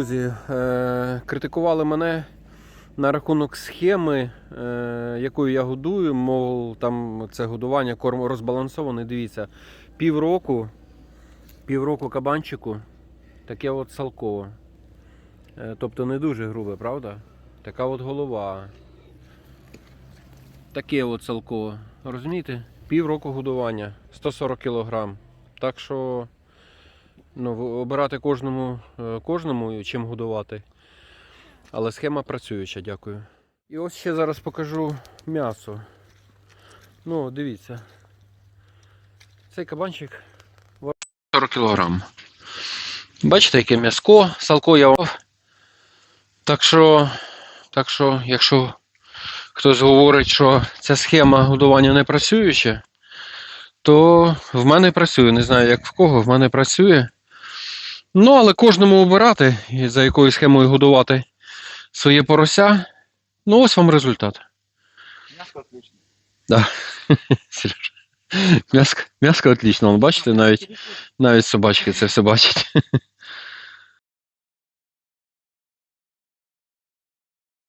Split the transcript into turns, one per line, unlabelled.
друзі, е, критикували мене на рахунок схеми, е, якою я годую, мов там це годування корм розбалансоване. Дивіться, півроку, півроку кабанчику, таке от салко. Е, тобто не дуже грубе, правда? Така от голова. Таке от салко. Розумієте? Півроку годування, 140 кг. Так що ну, обирати кожному, е, кожному чим годувати. Але схема працююча, дякую. І ось ще зараз покажу м'ясо. Ну, дивіться. Цей кабанчик ва- 40 кг. Бачите, яке м'яско, салко я вам. Так що, так що, якщо хтось говорить, що ця схема годування не працююча, то в мене працює. Не знаю, як в кого, в мене працює. Ну, але кожному обирати, і за якою схемою годувати своє порося. Ну, ось вам результат.
Мяско отлично.
Да. М'яско, м'яско отлично. Бачите, навіть, навіть собачки це все бачать.